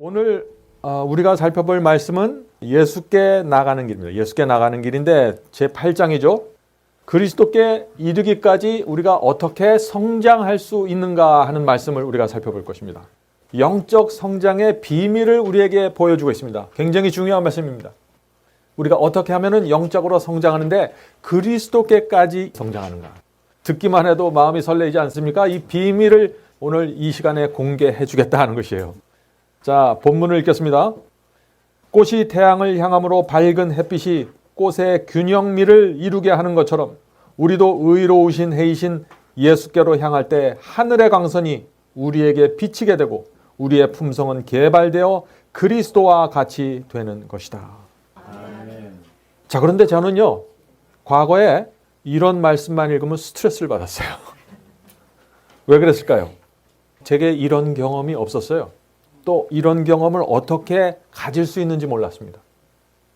오늘 어, 우리가 살펴볼 말씀은 예수께 나가는 길입니다. 예수께 나가는 길인데 제 8장이죠. 그리스도께 이르기까지 우리가 어떻게 성장할 수 있는가 하는 말씀을 우리가 살펴볼 것입니다. 영적 성장의 비밀을 우리에게 보여주고 있습니다. 굉장히 중요한 말씀입니다. 우리가 어떻게 하면은 영적으로 성장하는데 그리스도께까지 성장하는가. 듣기만 해도 마음이 설레지 않습니까? 이 비밀을 오늘 이 시간에 공개해 주겠다 하는 것이에요. 자, 본문을 읽겠습니다. 꽃이 태양을 향함으로 밝은 햇빛이 꽃의 균형미를 이루게 하는 것처럼 우리도 의로우신 해이신 예수께로 향할 때 하늘의 광선이 우리에게 비치게 되고 우리의 품성은 개발되어 그리스도와 같이 되는 것이다. 자, 그런데 저는요, 과거에 이런 말씀만 읽으면 스트레스를 받았어요. 왜 그랬을까요? 제게 이런 경험이 없었어요. 또 이런 경험을 어떻게 가질 수 있는지 몰랐습니다.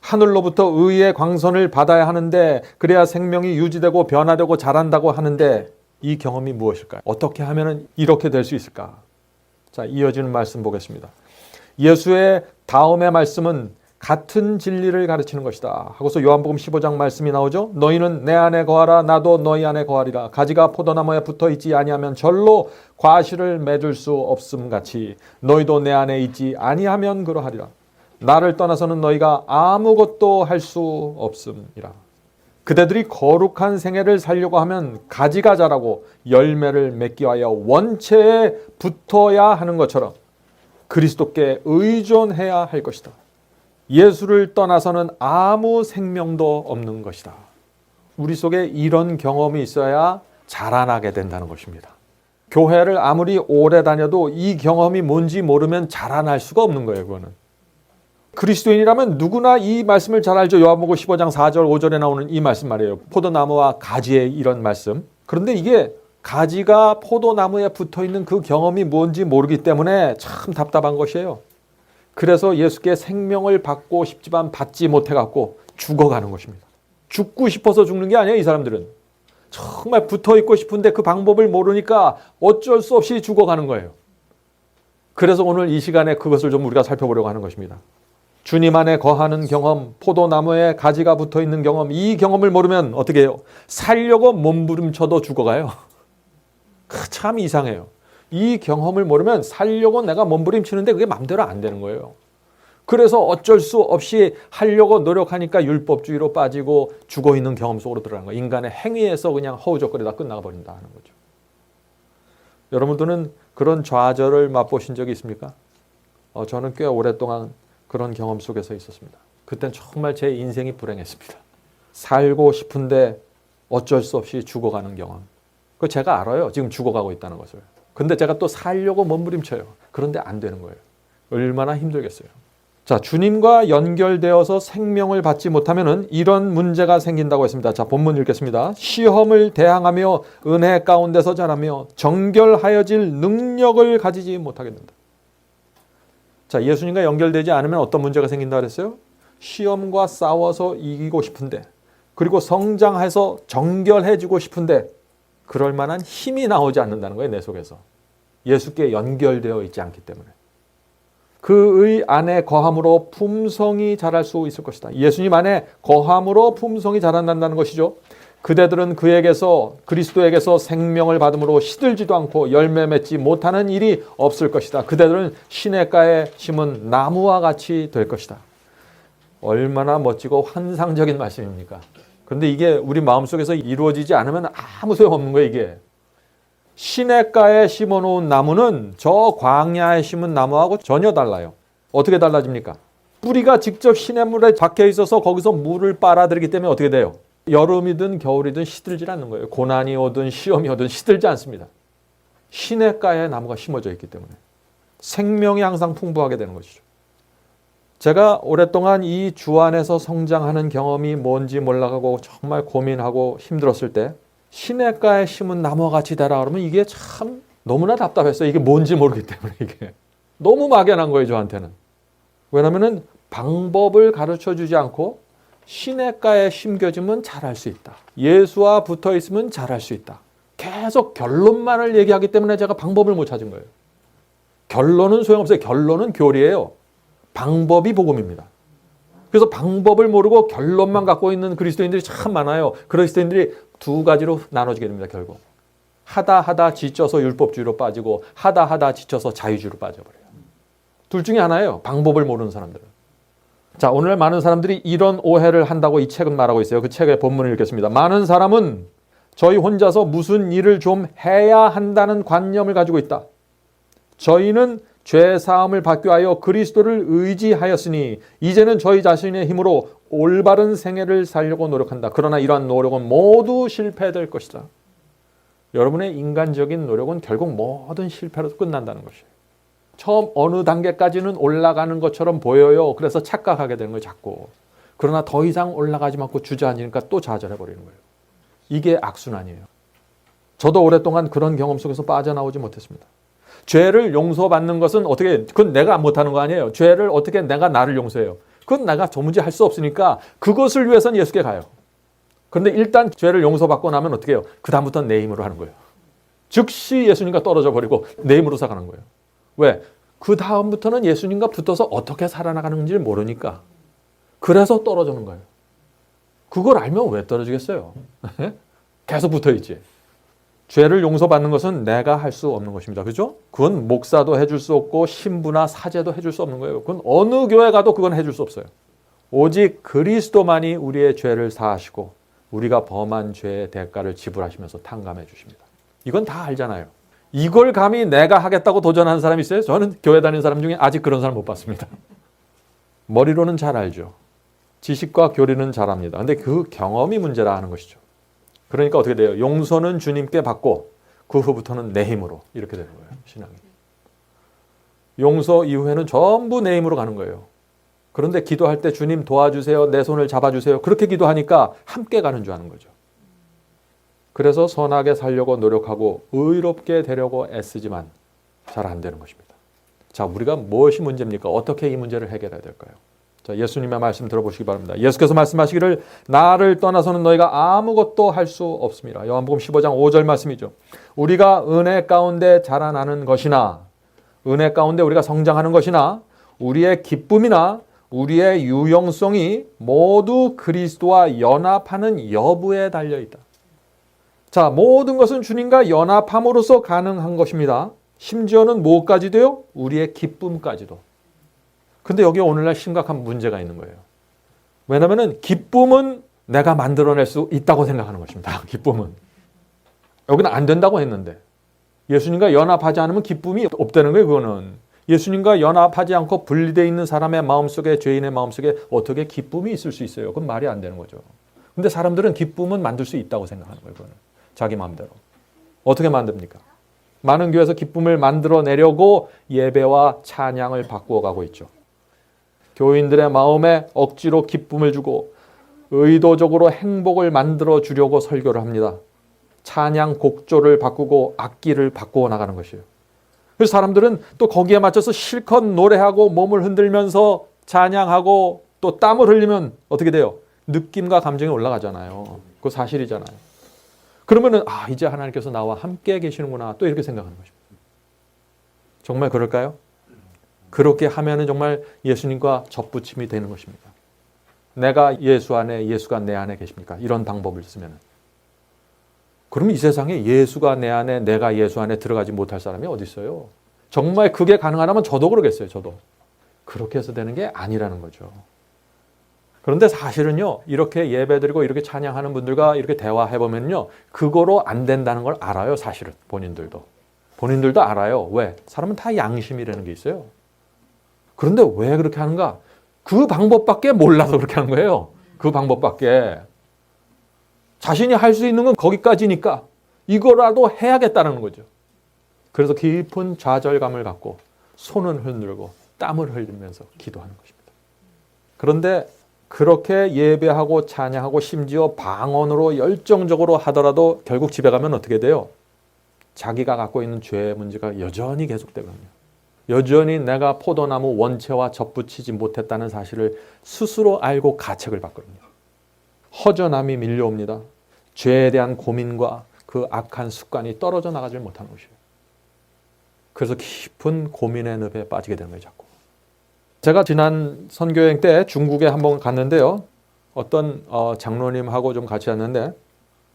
하늘로부터 의의 광선을 받아야 하는데 그래야 생명이 유지되고 변화되고 자란다고 하는데 이 경험이 무엇일까요? 어떻게 하면 이렇게 될 수 있을까? 자, 이어지는 말씀 보겠습니다. 예수의 다음의 말씀은 같은 진리를 가르치는 것이다. 하고서 요한복음 15장 말씀이 나오죠. 너희는 내 안에 거하라 나도 너희 안에 거하리라. 가지가 포도나무에 붙어 있지 아니하면 절로 과실을 맺을 수 없음 같이 너희도 내 안에 있지 아니하면 그러하리라. 나를 떠나서는 너희가 아무것도 할 수 없음이라. 그대들이 거룩한 생애를 살려고 하면 가지가 자라고 열매를 맺기 위하여 원체에 붙어야 하는 것처럼 그리스도께 의존해야 할 것이다. 예수를 떠나서는 아무 생명도 없는 것이다. 우리 속에 이런 경험이 있어야 자라나게 된다는 것입니다. 교회를 아무리 오래 다녀도 이 경험이 뭔지 모르면 자라날 수가 없는 거예요, 그거는. 그리스도인이라면 누구나 이 말씀을 잘 알죠. 요한복음 15장 4절 5절에 나오는 이 말씀 말이에요. 포도나무와 가지의 이런 말씀. 그런데 이게 가지가 포도나무에 붙어 있는 그 경험이 뭔지 모르기 때문에 참 답답한 것이에요. 그래서 예수께 생명을 받고 싶지만 받지 못해 갖고 죽어가는 것입니다. 죽고 싶어서 죽는 게 아니에요, 이 사람들은. 정말 붙어 있고 싶은데 그 방법을 모르니까 어쩔 수 없이 죽어가는 거예요. 그래서 오늘 이 시간에 그것을 좀 우리가 살펴보려고 하는 것입니다. 주님 안에 거하는 경험, 포도나무에 가지가 붙어 있는 경험, 이 경험을 모르면 어떻게 해요? 살려고 몸부림쳐도 죽어가요. 참 이상해요. 이 경험을 모르면 살려고 내가 몸부림치는데 그게 맘대로 안 되는 거예요. 그래서 어쩔 수 없이 하려고 노력하니까 율법주의로 빠지고 죽어 있는 경험 속으로 들어가는 거예요. 인간의 행위에서 그냥 허우적거리다 끝나가 버린다 하는 거죠. 여러분들은 그런 좌절을 맛보신 적이 있습니까? 어, 저는 꽤 오랫동안 그런 경험 속에서 있었습니다. 그땐 정말 제 인생이 불행했습니다. 살고 싶은데 어쩔 수 없이 죽어가는 경험. 그 제가 알아요. 지금 죽어가고 있다는 것을. 근데 제가 또 살려고 몸부림쳐요. 그런데 안 되는 거예요. 얼마나 힘들겠어요. 자, 주님과 연결되어서 생명을 받지 못하면은 이런 문제가 생긴다고 했습니다. 자, 본문 읽겠습니다. 시험을 대항하며 은혜 가운데서 자라며 정결하여질 능력을 가지지 못하게 된다. 자, 예수님과 연결되지 않으면 어떤 문제가 생긴다 그랬어요? 시험과 싸워서 이기고 싶은데 그리고 성장해서 정결해지고 싶은데 그럴 만한 힘이 나오지 않는다는 거예요, 내 속에서. 예수께 연결되어 있지 않기 때문에. 그의 안에 거함으로 품성이 자랄 수 있을 것이다. 예수님 안에 거함으로 품성이 자란다는 것이죠. 그대들은 그에게서 그리스도에게서 생명을 받음으로 시들지도 않고 열매 맺지 못하는 일이 없을 것이다. 그대들은 시냇가에 심은 나무와 같이 될 것이다. 얼마나 멋지고 환상적인 말씀입니까? 그런데 이게 우리 마음속에서 이루어지지 않으면 아무 소용없는 거예요, 이게. 시냇가에 심어 놓은 나무는 저 광야에 심은 나무하고 전혀 달라요. 어떻게 달라집니까? 뿌리가 직접 시냇물에 박혀 있어서 거기서 물을 빨아들이기 때문에 어떻게 돼요? 여름이든 겨울이든 시들지 않는 거예요. 고난이 오든 시험이 오든 시들지 않습니다. 시냇가에 나무가 심어져 있기 때문에 생명이 항상 풍부하게 되는 것이죠. 제가 오랫동안 이 주 안에서 성장하는 경험이 뭔지 몰라가고 정말 고민하고 힘들었을 때 시냇가에 심은 나무와 같이 되라 그러면 이게 참 너무나 답답했어요. 이게 뭔지 모르기 때문에 이게 너무 막연한 거예요 저한테는. 왜냐하면 방법을 가르쳐 주지 않고 시냇가에 심겨지면 잘할 수 있다. 예수와 붙어 있으면 잘할 수 있다. 계속 결론만을 얘기하기 때문에 제가 방법을 못 찾은 거예요. 결론은 소용없어요. 결론은 교리예요. 방법이 복음입니다. 그래서 방법을 모르고 결론만 갖고 있는 그리스도인들이 참 많아요. 그리스도인들이 두 가지로 나눠지게 됩니다. 결국 하다 하다 지쳐서 율법주의로 빠지고 하다 하다 지쳐서 자유주의로 빠져버려요. 둘 중에 하나예요. 방법을 모르는 사람들은. 자, 오늘 많은 사람들이 이런 오해를 한다고 이 책은 말하고 있어요. 그 책의 본문을 읽겠습니다. 많은 사람은 저희 혼자서 무슨 일을 좀 해야 한다는 관념을 가지고 있다. 저희는 죄 사함을 받기 위하여 그리스도를 의지하였으니 이제는 저희 자신의 힘으로 올바른 생애를 살려고 노력한다. 그러나 이러한 노력은 모두 실패될 것이다. 여러분의 인간적인 노력은 결국 모든 실패로 끝난다는 것이에요. 처음 어느 단계까지는 올라가는 것처럼 보여요. 그래서 착각하게 되는 거예요, 자꾸. 그러나 더 이상 올라가지 않고 주저앉으니까 또 좌절해 버리는 거예요. 이게 악순환이에요. 저도 오랫동안 그런 경험 속에서 빠져나오지 못했습니다. 죄를 용서받는 것은 어떻게 그건 내가 못하는 거 아니에요. 죄를 어떻게 내가 나를 용서해요. 그건 내가 도무지 할 수 없으니까 그것을 위해서는 예수께 가요. 그런데 일단 죄를 용서받고 나면 어떻게 해요? 그 다음부터는 내 힘으로 하는 거예요. 즉시 예수님과 떨어져 버리고 내 힘으로 살아가는 거예요. 왜? 그 다음부터는 예수님과 붙어서 어떻게 살아나가는지 모르니까. 그래서 떨어지는 거예요. 그걸 알면 왜 떨어지겠어요? 계속 붙어 있지. 죄를 용서받는 것은 내가 할 수 없는 것입니다. 그죠? 그건 목사도 해줄 수 없고 신부나 사제도 해줄 수 없는 거예요. 그건 어느 교회 가도 그건 해줄 수 없어요. 오직 그리스도만이 우리의 죄를 사하시고 우리가 범한 죄의 대가를 지불하시면서 탕감해 주십니다. 이건 다 알잖아요. 이걸 감히 내가 하겠다고 도전하는 사람이 있어요? 저는 교회 다니는 사람 중에 아직 그런 사람 못 봤습니다. 머리로는 잘 알죠. 지식과 교리는 잘합니다. 근데 그 경험이 문제라 하는 것이죠. 그러니까 어떻게 돼요? 용서는 주님께 받고 그 후부터는 내 힘으로 이렇게 되는 거예요. 신앙이. 용서 이후에는 전부 내 힘으로 가는 거예요. 그런데 기도할 때 주님 도와주세요. 내 손을 잡아주세요. 그렇게 기도하니까 함께 가는 줄 아는 거죠. 그래서 선하게 살려고 노력하고 의롭게 되려고 애쓰지만 잘 안 되는 것입니다. 자, 우리가 무엇이 문제입니까? 어떻게 이 문제를 해결해야 될까요? 자, 예수님의 말씀 들어보시기 바랍니다. 예수께서 말씀하시기를 나를 떠나서는 너희가 아무것도 할 수 없습니다. 요한복음 15장 5절 말씀이죠. 우리가 은혜 가운데 자라나는 것이나 은혜 가운데 우리가 성장하는 것이나 우리의 기쁨이나 우리의 유용성이 모두 그리스도와 연합하는 여부에 달려 있다. 자, 모든 것은 주님과 연합함으로써 가능한 것입니다. 심지어는 무엇까지도요? 우리의 기쁨까지도. 근데 여기 오늘날 심각한 문제가 있는 거예요. 왜냐하면 기쁨은 내가 만들어낼 수 있다고 생각하는 것입니다. 기쁨은. 여기는 안 된다고 했는데 예수님과 연합하지 않으면 기쁨이 없다는 거예요. 그거는. 예수님과 연합하지 않고 분리되어 있는 사람의 마음속에 죄인의 마음속에 어떻게 기쁨이 있을 수 있어요? 그건 말이 안 되는 거죠. 근데 사람들은 기쁨은 만들 수 있다고 생각하는 거예요. 그거는. 자기 마음대로. 어떻게 만듭니까? 많은 교회에서 기쁨을 만들어내려고 예배와 찬양을 바꾸어 가고 있죠. 교인들의 마음에 억지로 기쁨을 주고 의도적으로 행복을 만들어 주려고 설교를 합니다. 찬양 곡조를 바꾸고 악기를 바꾸어 나가는 것이에요. 그래서 사람들은 또 거기에 맞춰서 실컷 노래하고 몸을 흔들면서 찬양하고 또 땀을 흘리면 어떻게 돼요? 느낌과 감정이 올라가잖아요. 그거 사실이잖아요. 그러면은 아 이제 하나님께서 나와 함께 계시는구나 또 이렇게 생각하는 것입니다. 정말 그럴까요? 그렇게 하면은 정말 예수님과 접붙임이 되는 것입니다. 내가 예수 안에 예수가 내 안에 계십니까? 이런 방법을 쓰면은 그러면 이 세상에 예수가 내 안에 내가 예수 안에 들어가지 못할 사람이 어디 있어요? 정말 그게 가능하다면 저도 그러겠어요. 저도 그렇게 해서 되는 게 아니라는 거죠. 그런데 사실은요, 이렇게 예배 드리고 이렇게 찬양하는 분들과 이렇게 대화해 보면요, 그거로 안 된다는 걸 알아요, 사실은 본인들도. 본인들도 알아요. 왜? 사람은 다 양심이라는 게 있어요. 그런데 왜 그렇게 하는가? 그 방법밖에 몰라서 그렇게 하는 거예요. 그 방법밖에. 자신이 할 수 있는 건 거기까지니까 이거라도 해야겠다는 거죠. 그래서 깊은 좌절감을 갖고 손은 흔들고 땀을 흘리면서 기도하는 것입니다. 그런데 그렇게 예배하고 찬양하고 심지어 방언으로 열정적으로 하더라도 결국 집에 가면 어떻게 돼요? 자기가 갖고 있는 죄의 문제가 여전히 계속되거든요. 여전히 내가 포도나무 원체와 접붙이지 못했다는 사실을 스스로 알고 가책을 받거든요. 허전함이 밀려옵니다. 죄에 대한 고민과 그 악한 습관이 떨어져 나가질 못하는 것이에요. 그래서 깊은 고민의 늪에 빠지게 되는 거예요, 자꾸. 제가 지난 선교여행 때 중국에 한 번 갔는데요. 어떤 어, 장로님하고 좀 같이 왔는데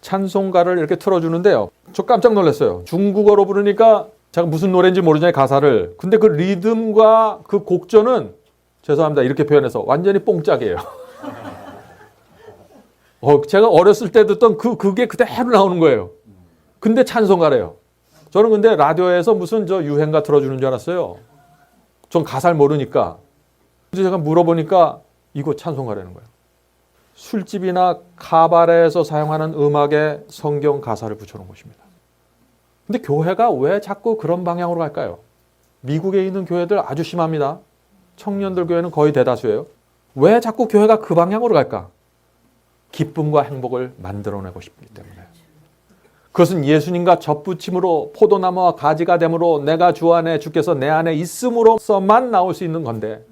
찬송가를 이렇게 틀어주는데요. 저 깜짝 놀랐어요. 중국어로 부르니까 제가 무슨 노래인지 모르잖아요, 가사를. 근데 그 리듬과 그 곡조는 죄송합니다. 이렇게 표현해서 완전히 뽕짝이에요. 어, 제가 어렸을 때 듣던 그, 그게 그대로 나오는 거예요. 근데 찬송가래요. 저는 근데 라디오에서 무슨 저 유행가 틀어주는 줄 알았어요. 전 가사를 모르니까. 그래서 제가 물어보니까 이거 찬송가라는 거예요. 술집이나 카바레에서 사용하는 음악에 성경 가사를 붙여놓은 것입니다. 근데 교회가 왜 자꾸 그런 방향으로 갈까요? 미국에 있는 교회들 아주 심합니다. 청년들 교회는 거의 대다수예요. 왜 자꾸 교회가 그 방향으로 갈까? 기쁨과 행복을 만들어내고 싶기 때문에. 그것은 예수님과 접붙임으로 포도나무와 가지가 됨으로 내가 주 안에 주께서 내 안에 있음으로서만 나올 수 있는 건데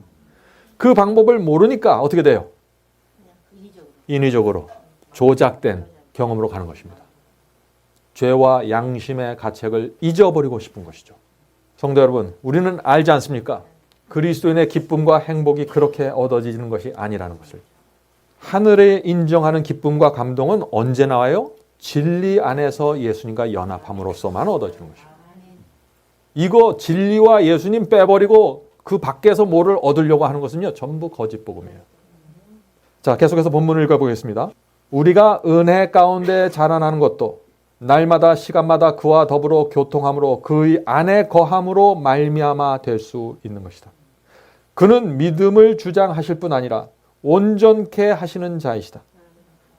그 방법을 모르니까 어떻게 돼요? 인위적으로 조작된 경험으로 가는 것입니다. 죄와 양심의 가책을 잊어버리고 싶은 것이죠. 성도 여러분, 우리는 알지 않습니까? 그리스도인의 기쁨과 행복이 그렇게 얻어지는 것이 아니라는 것을. 하늘에 인정하는 기쁨과 감동은 언제 나와요? 진리 안에서 예수님과 연합함으로써만 얻어지는 것이에요. 이거 진리와 예수님 빼버리고 그 밖에서 뭐를 얻으려고 하는 것은요, 전부 거짓 복음이에요. 자, 계속해서 본문을 읽어보겠습니다. 우리가 은혜 가운데 자라나는 것도 날마다 시간마다 그와 더불어 교통함으로 그의 안에 거함으로 말미암아 될 수 있는 것이다. 그는 믿음을 주장하실 뿐 아니라 온전케 하시는 자이시다.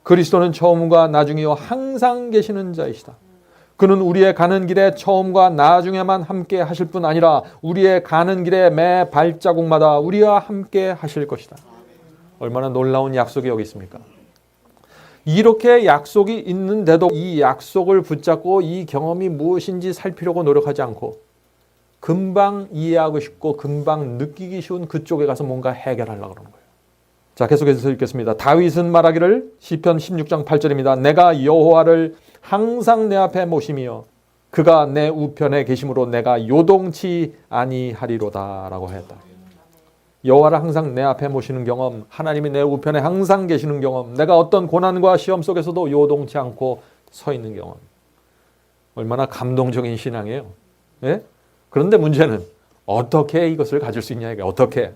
그리스도는 처음과 나중이요 항상 계시는 자이시다. 그는 우리의 가는 길에 처음과 나중에만 함께 하실 뿐 아니라 우리의 가는 길에 매 발자국마다 우리와 함께 하실 것이다. 얼마나 놀라운 약속이 여기 있습니까? 이렇게 약속이 있는데도 이 약속을 붙잡고 이 경험이 무엇인지 살피려고 노력하지 않고 금방 이해하고 싶고 금방 느끼기 쉬운 그쪽에 가서 뭔가 해결하려고 그러는 거예요. 자, 계속해서 읽겠습니다. 다윗은 말하기를 시편 16장 8절입니다. 내가 여호와를 항상 내 앞에 모심이여 그가 내 우편에 계심으로 내가 요동치 아니하리로다라고 하였다. 여호와를 항상 내 앞에 모시는 경험, 하나님이 내 우편에 항상 계시는 경험, 내가 어떤 고난과 시험 속에서도 요동치 않고 서 있는 경험. 얼마나 감동적인 신앙이에요. 예? 그런데 문제는 어떻게 이것을 가질 수 있냐 이게 어떻게?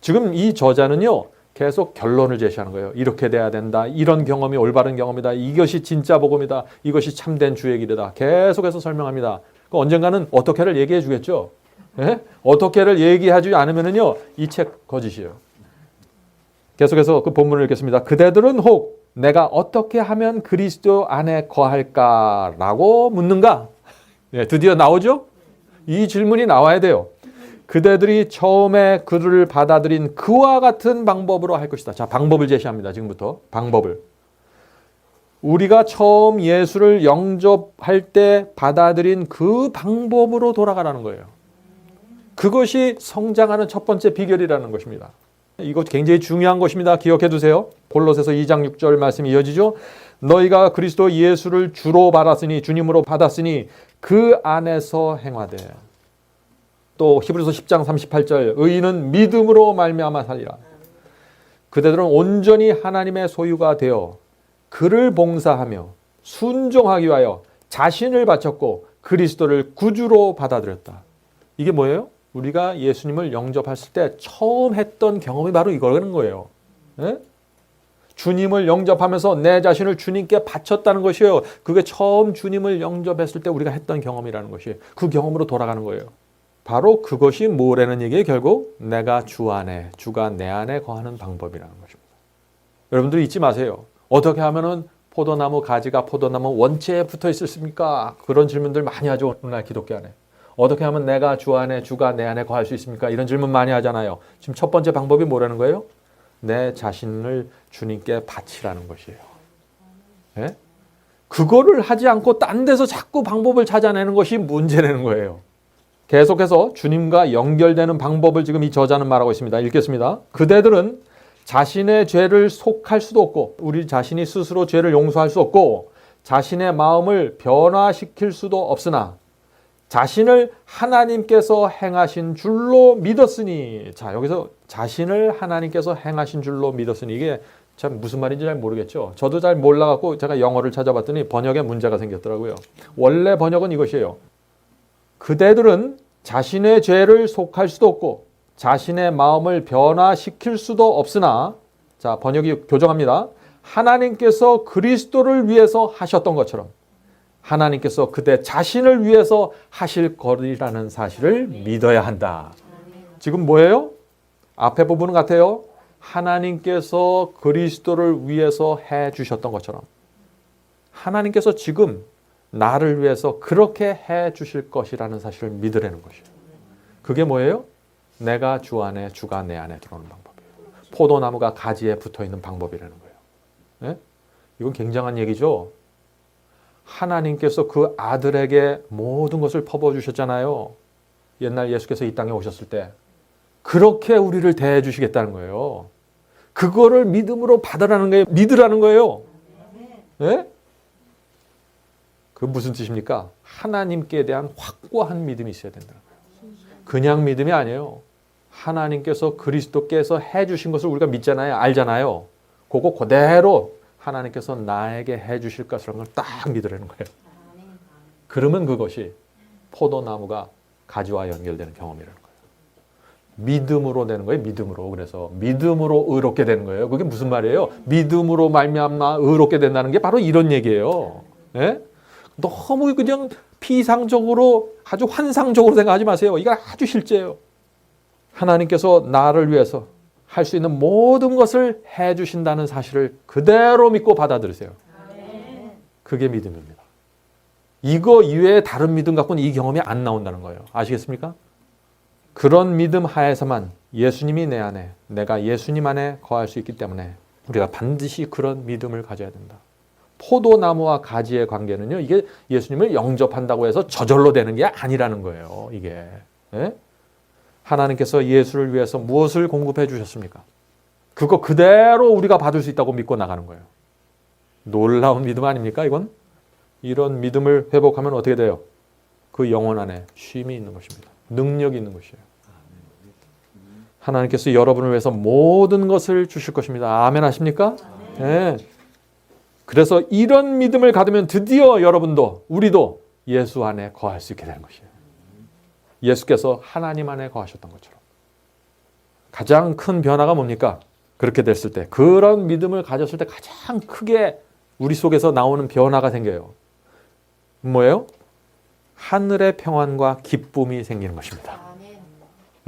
지금 이 저자는요. 계속 결론을 제시하는 거예요. 이렇게 돼야 된다. 이런 경험이 올바른 경험이다. 이것이 진짜 복음이다. 이것이 참된 주의 길이다. 계속해서 설명합니다. 그 언젠가는 어떻게를 얘기해 주겠죠. 예? 어떻게를 얘기하지 않으면은요. 이 책 거짓이에요. 계속해서 그 본문을 읽겠습니다. 그대들은 혹 내가 어떻게 하면 그리스도 안에 거할까라고 묻는가? 예, 드디어 나오죠? 이 질문이 나와야 돼요. 그대들이 처음에 그를 받아들인 그와 같은 방법으로 할 것이다. 자, 방법을 제시합니다. 지금부터 방법을. 우리가 처음 예수를 영접할 때 받아들인 그 방법으로 돌아가라는 거예요. 그것이 성장하는 첫 번째 비결이라는 것입니다. 이거 굉장히 중요한 것입니다. 기억해 두세요. 골로새서 2장 6절 말씀이 이어지죠. 너희가 그리스도 예수를 주로 받았으니 주님으로 받았으니 그 안에서 행하되 또 히브리서 10장 38절 의인은 믿음으로 말미암아 살리라. 그대들은 온전히 하나님의 소유가 되어 그를 봉사하며 순종하기 위하여 자신을 바쳤고 그리스도를 구주로 받아들였다. 이게 뭐예요? 우리가 예수님을 영접했을 때 처음 했던 경험이 바로 이거라는 거예요. 예? 주님을 영접하면서 내 자신을 주님께 바쳤다는 것이에요. 그게 처음 주님을 영접했을 때 우리가 했던 경험이라는 것이 그 경험으로 돌아가는 거예요. 바로 그것이 뭐라는 얘기에 결국 내가 주 안에, 주가 내 안에 거하는 방법이라는 것입니다. 여러분들 잊지 마세요. 어떻게 하면은 포도나무 가지가 포도나무 원체에 붙어 있었습니까? 그런 질문들 많이 하죠. 오늘날 기독교 안에. 어떻게 하면 내가 주 안에, 주가 내 안에 거할 수 있습니까? 이런 질문 많이 하잖아요. 지금 첫 번째 방법이 뭐라는 거예요? 내 자신을 주님께 바치라는 것이에요. 예? 그거를 하지 않고 딴 데서 자꾸 방법을 찾아내는 것이 문제라는 거예요. 계속해서 주님과 연결되는 방법을 지금 이 저자는 말하고 있습니다. 읽겠습니다. 그대들은 자신의 죄를 속할 수도 없고 우리 자신이 스스로 죄를 용서할 수 없고 자신의 마음을 변화시킬 수도 없으나 자신을 하나님께서 행하신 줄로 믿었으니 자 여기서 자신을 하나님께서 행하신 줄로 믿었으니 이게 참 무슨 말인지 잘 모르겠죠. 저도 잘 몰라갖고 제가 영어를 찾아봤더니 번역에 문제가 생겼더라고요. 원래 번역은 이것이에요. 그대들은 자신의 죄를 속할 수도 없고 자신의 마음을 변화시킬 수도 없으나 자 번역이 교정합니다. 하나님께서 그리스도를 위해서 하셨던 것처럼 하나님께서 그대 자신을 위해서 하실 거리라는 사실을 믿어야 한다. 지금 뭐예요? 앞에 부분은 같아요. 하나님께서 그리스도를 위해서 해 주셨던 것처럼 하나님께서 지금 나를 위해서 그렇게 해 주실 것이라는 사실을 믿으라는 것이에요. 그게 뭐예요? 내가 주 안에 주가 내 안에 들어오는 방법이에요. 포도나무가 가지에 붙어 있는 방법이라는 거예요. 예? 이건 굉장한 얘기죠. 하나님께서 그 아들에게 모든 것을 퍼부어 주셨잖아요. 옛날 예수께서 이 땅에 오셨을 때 그렇게 우리를 대해 주시겠다는 거예요. 그거를 믿음으로 받으라는 거예요. 믿으라는 거예요. 예? 그 무슨 뜻입니까? 하나님께 대한 확고한 믿음이 있어야 거예요. 그냥 믿음이 아니에요. 하나님께서 그리스도께서 해 주신 것을 우리가 믿잖아요. 알잖아요. 그거 그대로 하나님께서 나에게 해 주실 것이라는 걸 딱 믿으라는 거예요. 그러면 그것이 포도나무가 가지와 연결되는 경험이라는 거예요. 믿음으로 되는 거예요. 믿음으로. 그래서 믿음으로 의롭게 되는 거예요. 그게 무슨 말이에요? 믿음으로 말미암아 의롭게 된다는 게 바로 이런 얘기예요. 예? 너무 그냥 피상적으로 아주 환상적으로 생각하지 마세요. 이거 아주 실제예요. 하나님께서 나를 위해서 할 수 있는 모든 것을 해 주신다는 사실을 그대로 믿고 받아들이세요. 그게 믿음입니다. 이거 이외에 다른 믿음 갖고는 이 경험이 안 나온다는 거예요. 아시겠습니까? 그런 믿음 하에서만 예수님이 내 안에, 내가 예수님 안에 거할 수 있기 때문에 우리가 반드시 그런 믿음을 가져야 된다. 포도나무와 가지의 관계는요, 이게 예수님을 영접한다고 해서 저절로 되는 게 아니라는 거예요, 이게. 예? 하나님께서 예수를 위해서 무엇을 공급해 주셨습니까? 그거 그대로 우리가 받을 수 있다고 믿고 나가는 거예요. 놀라운 믿음 아닙니까, 이건? 이런 믿음을 회복하면 어떻게 돼요? 그 영혼 안에 쉼이 있는 것입니다. 능력이 있는 것이에요. 하나님께서 여러분을 위해서 모든 것을 주실 것입니다. 아멘 하십니까? 네. 그래서 이런 믿음을 가지면 드디어 여러분도 우리도 예수 안에 거할 수 있게 되는 것이에요. 예수께서 하나님 안에 거하셨던 것처럼. 가장 큰 변화가 뭡니까? 그렇게 됐을 때 그런 믿음을 가졌을 때 가장 크게 우리 속에서 나오는 변화가 생겨요. 뭐예요? 하늘의 평안과 기쁨이 생기는 것입니다.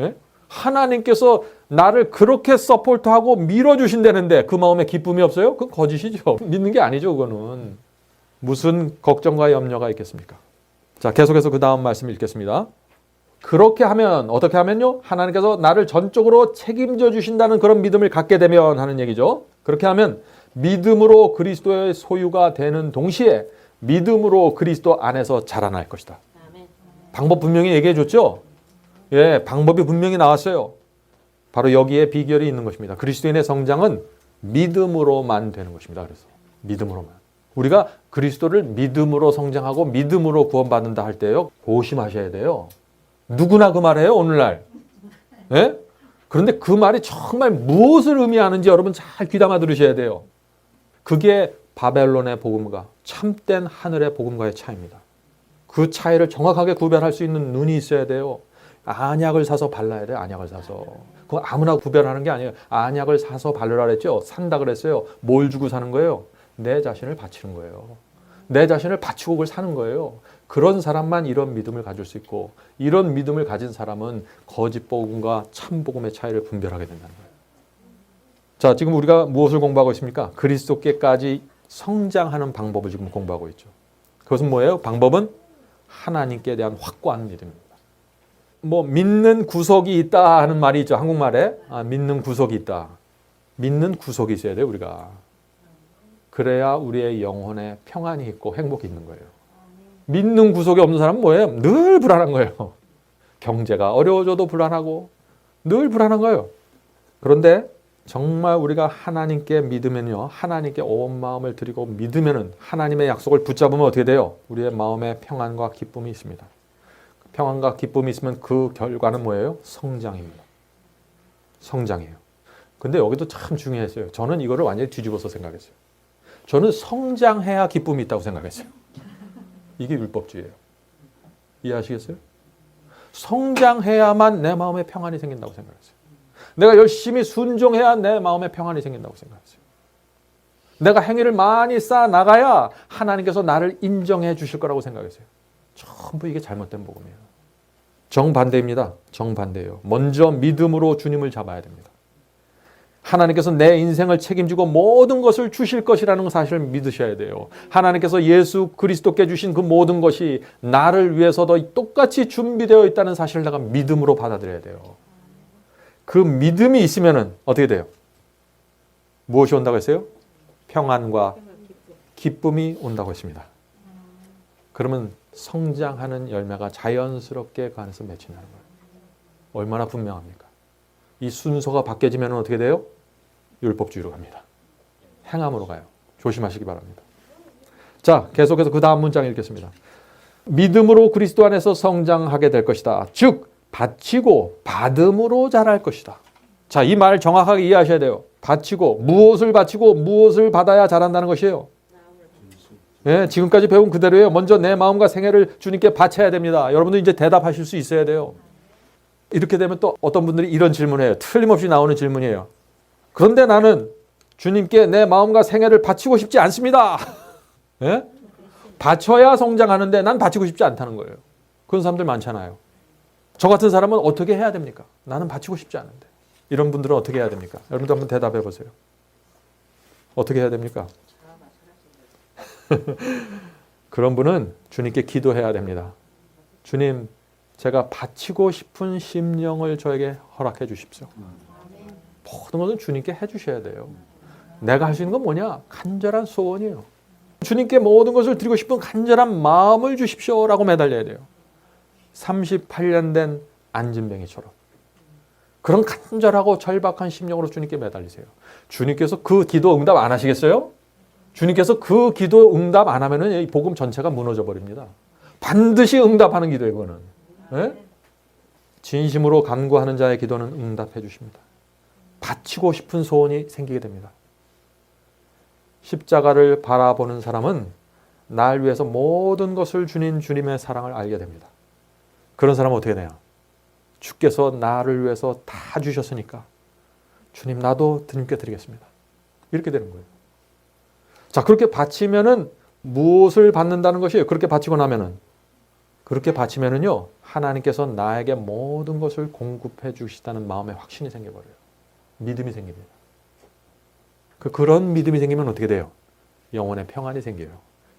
예? 하나님께서 나를 그렇게 서포트하고 밀어주신다는데 그 마음에 기쁨이 없어요? 그건 거짓이죠. 믿는 게 아니죠, 그거는. 무슨 걱정과 염려가 있겠습니까? 자, 계속해서 그 다음 말씀 읽겠습니다. 그렇게 하면, 어떻게 하면요? 하나님께서 나를 전적으로 책임져 주신다는 그런 믿음을 갖게 되면 하는 얘기죠. 그렇게 하면 믿음으로 그리스도의 소유가 되는 동시에 믿음으로 그리스도 안에서 자라날 것이다. 방법 분명히 얘기해 줬죠? 예, 방법이 분명히 나왔어요. 바로 여기에 비결이 있는 것입니다. 그리스도인의 성장은 믿음으로만 되는 것입니다. 그래서 믿음으로만. 우리가 그리스도를 믿음으로 성장하고 믿음으로 구원받는다 할 때요. 조심하셔야 돼요. 누구나 그 말해요, 오늘날. 예? 그런데 그 말이 정말 무엇을 의미하는지 여러분 잘 귀담아 들으셔야 돼요. 그게 바벨론의 복음과 참된 하늘의 복음과의 차이입니다. 그 차이를 정확하게 구별할 수 있는 눈이 있어야 돼요. 안약을 사서 발라야 돼요. 안약을 사서. 그거 아무나 구별하는 게 아니에요. 안약을 사서 바르라 그랬죠. 산다 그랬어요. 뭘 주고 사는 거예요? 내 자신을 바치는 거예요. 내 자신을 바치고 그걸 사는 거예요. 그런 사람만 이런 믿음을 가질 수 있고 이런 믿음을 가진 사람은 거짓 복음과 참 복음의 차이를 분별하게 된다는 거예요. 자, 지금 우리가 무엇을 공부하고 있습니까? 그리스도께까지 성장하는 방법을 지금 공부하고 있죠. 그것은 뭐예요? 방법은 하나님께 대한 확고한 믿음입니다. 뭐 믿는 구석이 있다 하는 말이 있죠. 한국말에 아, 믿는 구석이 있다. 믿는 구석이 있어야 돼요. 우리가 그래야 우리의 영혼에 평안이 있고 행복이 있는 거예요. 믿는 구석이 없는 사람은 뭐예요? 늘 불안한 거예요. 경제가 어려워져도 불안하고 늘 불안한 거예요. 그런데 정말 우리가 하나님께 믿으면요. 하나님께 온 마음을 드리고 믿으면은 하나님의 약속을 붙잡으면 어떻게 돼요? 우리의 마음에 평안과 기쁨이 있습니다. 평안과 기쁨이 있으면 그 결과는 뭐예요? 성장입니다. 성장이에요. 근데 여기도 참 중요했어요. 저는 이거를 완전히 뒤집어서 생각했어요. 저는 성장해야 기쁨이 있다고 생각했어요. 이게 율법주의예요. 이해하시겠어요? 성장해야만 내 마음에 평안이 생긴다고 생각했어요. 내가 열심히 순종해야 내 마음에 평안이 생긴다고 생각했어요. 내가 행위를 많이 쌓아 나가야 하나님께서 나를 인정해 주실 거라고 생각했어요. 전부 이게 잘못된 복음이에요. 정반대입니다. 정반대예요. 먼저 믿음으로 주님을 잡아야 됩니다. 하나님께서 내 인생을 책임지고 모든 것을 주실 것이라는 사실을 믿으셔야 돼요. 하나님께서 예수 그리스도께 주신 그 모든 것이 나를 위해서도 똑같이 준비되어 있다는 사실을 내가 믿음으로 받아들여야 돼요. 그 믿음이 있으면은 어떻게 돼요? 무엇이 온다고 했어요? 평안과 기쁨이 온다고 했습니다. 그러면 성장하는 열매가 자연스럽게 그 안에서 맺힌다는 거예요. 얼마나 분명합니까? 이 순서가 바뀌어지면 어떻게 돼요? 율법주의로 갑니다. 행함으로 가요. 조심하시기 바랍니다. 자, 계속해서 그 다음 문장 읽겠습니다. 믿음으로 그리스도 안에서 성장하게 될 것이다. 즉, 바치고 받음으로 자랄 것이다. 자, 이 말 정확하게 이해하셔야 돼요. 바치고, 무엇을 바치고, 무엇을 받아야 자란다는 것이에요. 예, 지금까지 배운 그대로예요. 먼저 내 마음과 생애를 주님께 바쳐야 됩니다. 여러분도 이제 대답하실 수 있어야 돼요. 이렇게 되면 또 어떤 분들이 이런 질문을 해요. 틀림없이 나오는 질문이에요. 그런데 나는 주님께 내 마음과 생애를 바치고 싶지 않습니다. 예? 바쳐야 성장하는데 난 바치고 싶지 않다는 거예요. 그런 사람들 많잖아요. 저 같은 사람은 어떻게 해야 됩니까? 나는 바치고 싶지 않은데. 이런 분들은 어떻게 해야 됩니까? 여러분도 한번 대답해 보세요. 어떻게 해야 됩니까? 그런 분은 주님께 기도해야 됩니다. 주님, 제가 바치고 싶은 심령을 저에게 허락해 주십시오. 모든 것은 주님께 해 주셔야 돼요. 내가 할 수 있는 건 뭐냐? 간절한 소원이에요. 주님께 모든 것을 드리고 싶은 간절한 마음을 주십시오라고 매달려야 돼요. 38년 된 안진뱅이처럼. 그런 간절하고 절박한 심령으로 주님께 매달리세요. 주님께서 그 기도 응답 안 하시겠어요? 주님께서 그 기도 응답 안 하면은 이 복음 전체가 무너져 버립니다. 반드시 응답하는 기도예요, 그거는. 예? 진심으로 간구하는 자의 기도는 응답해 주십니다. 바치고 싶은 소원이 생기게 됩니다. 십자가를 바라보는 사람은 날 위해서 모든 것을 주닌 주님의 사랑을 알게 됩니다. 그런 사람은 어떻게 돼요? 주께서 나를 위해서 다 주셨으니까 주님 나도 주님께 드리겠습니다. 이렇게 되는 거예요. 자, 그렇게 바치면은 무엇을 받는다는 것이에요? 그렇게 바치고 나면은 그렇게 바치면은요. 하나님께서 나에게 모든 것을 공급해 주시다는 마음의 확신이 생겨 버려요. 믿음이 생깁니다. 그 그런 믿음이 생기면 어떻게 돼요? 영혼의 평안이 생겨요.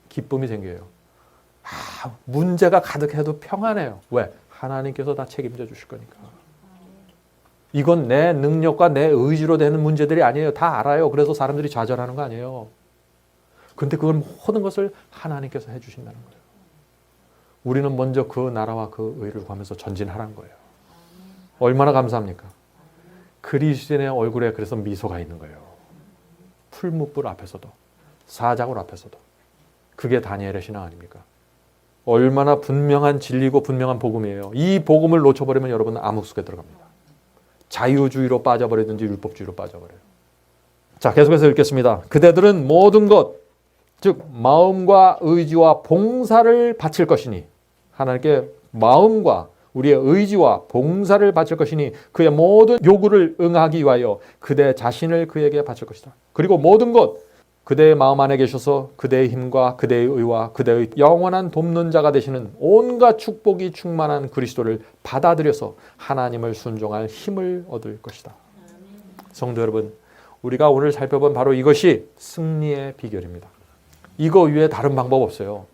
기쁨이 생겨요. 아, 문제가 가득해도 평안해요. 왜? 하나님께서 다 책임져 주실 거니까. 이건 내 능력과 내 의지로 되는 문제들이 아니에요. 다 알아요. 그래서 사람들이 좌절하는 거 아니에요. 근데 그걸 모든 것을 하나님께서 해 주신다는 거예요. 우리는 먼저 그 나라와 그 의를 구하면서 전진하라는 거예요. 얼마나 감사합니까? 그리스도인의 얼굴에 그래서 미소가 있는 거예요. 풀무불 앞에서도 사자굴 앞에서도 그게 다니엘의 신앙 아닙니까? 얼마나 분명한 진리고 분명한 복음이에요. 이 복음을 놓쳐버리면 여러분은 암흑 속에 들어갑니다. 자유주의로 빠져버리든지 율법주의로 빠져버려요. 자, 계속해서 읽겠습니다. 그대들은 모든 것, 즉 마음과 의지와 봉사를 바칠 것이니 하나님께 마음과 우리의 의지와 봉사를 바칠 것이니 그의 모든 요구를 응하기 위하여 그대 자신을 그에게 바칠 것이다. 그리고 모든 것 그대의 마음 안에 계셔서 그대의 힘과 그대의 의와 그대의 영원한 돕는 자가 되시는 온갖 축복이 충만한 그리스도를 받아들여서 하나님을 순종할 힘을 얻을 것이다. 성도 여러분, 우리가 오늘 살펴본 바로 이것이 승리의 비결입니다. 이거 위에 다른 방법 없어요.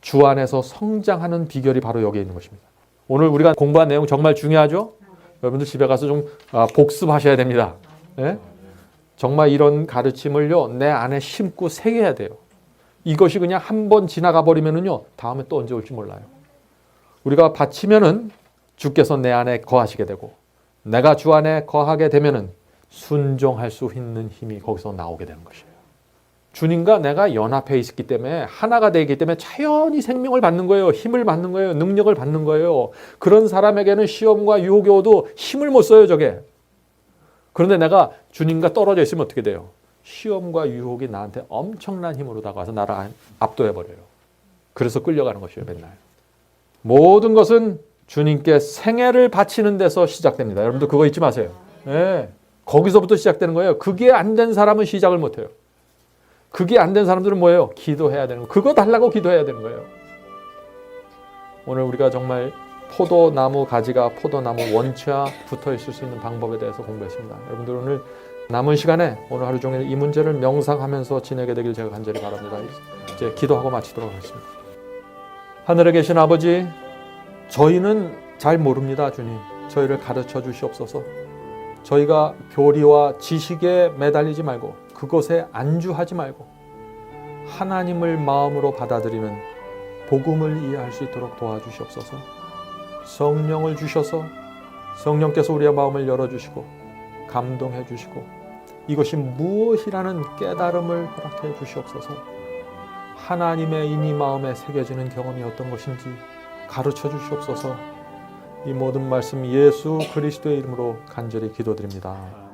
주 안에서 성장하는 비결이 바로 여기에 있는 것입니다. 오늘 우리가 공부한 내용 정말 중요하죠? 여러분들 집에 가서 좀 아, 복습하셔야 됩니다. 네? 정말 이런 가르침을요, 내 안에 심고 새겨야 돼요. 이것이 그냥 한 번 지나가 버리면은요, 다음에 또 언제 올지 몰라요. 우리가 바치면은 주께서 내 안에 거하시게 되고, 내가 주 안에 거하게 되면은 순종할 수 있는 힘이 거기서 나오게 되는 것이에요. 주님과 내가 연합해 있기 때문에 하나가 되기 때문에 자연히 생명을 받는 거예요. 힘을 받는 거예요. 능력을 받는 거예요. 그런 사람에게는 시험과 유혹이 오도 힘을 못 써요, 저게. 그런데 내가 주님과 떨어져 있으면 어떻게 돼요? 시험과 유혹이 나한테 엄청난 힘으로 다가와서 나를 압도해 버려요. 그래서 끌려가는 것이에요, 맨날. 모든 것은 주님께 생애를 바치는 데서 시작됩니다. 여러분들 그거 잊지 마세요. 예. 거기서부터 시작되는 거예요. 그게 안 된 사람은 시작을 못 해요. 그게 안 된 사람들은 뭐예요? 기도해야 되는 거. 그거 달라고 기도해야 되는 거예요. 오늘 우리가 정말 포도나무 가지가 포도나무 원체와 붙어 있을 수 있는 방법에 대해서 공부했습니다. 여러분들 오늘 남은 시간에 오늘 하루 종일 이 문제를 명상하면서 지내게 되길 제가 간절히 바랍니다. 이제 기도하고 마치도록 하겠습니다. 하늘에 계신 아버지, 저희는 잘 모릅니다, 주님. 저희를 가르쳐 주시옵소서. 저희가 교리와 지식에 매달리지 말고 그것에 안주하지 말고 하나님을 마음으로 받아들이는 복음을 이해할 수 있도록 도와주시옵소서. 성령을 주셔서 성령께서 우리의 마음을 열어주시고 감동해 주시고 이것이 무엇이라는 깨달음을 허락해 주시옵소서. 하나님의 이니 마음에 새겨지는 경험이 어떤 것인지 가르쳐 주시옵소서. 이 모든 말씀 예수 그리스도의 이름으로 간절히 기도드립니다.